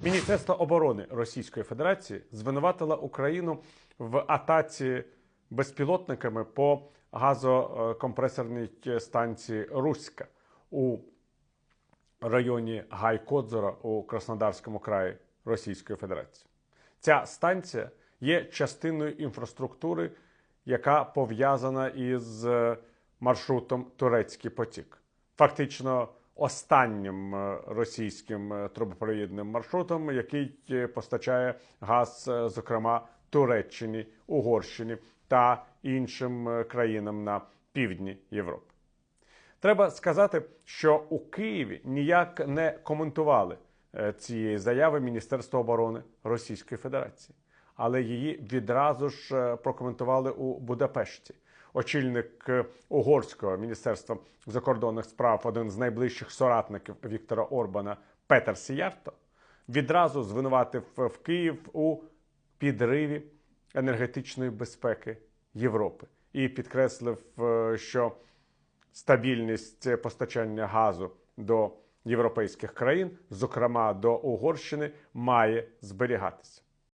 Міністерство оборони Російської Федерації звинуватило Україну в атаці безпілотниками по газокомпресорній станції Руська у районі Гайкодзора у Краснодарському краї Російської Федерації. Ця станція є частиною інфраструктури, яка пов'язана із маршрутом Турецький потік. Фактично останнім е, російським е, трубопровідним маршрутом, який е, постачає газ, зокрема Туреччині, Угорщині та іншим країнам на півдні Європи. Треба сказати, що у Києві ніяк не коментували цієї заяви Міністерства оборони Російської Федерації, але її відразу ж прокоментували у Будапешті. Очільник е, угорського міністерства закордонних справ, один з найближчих соратників Віктора Орбана Петер Сіярто, відразу звинуватив е, в Київ у підриві енергетичної безпеки Європи і підкреслив, е, що стабільність постачання газу до європейських країн, зокрема до Угорщини, має зберігатися.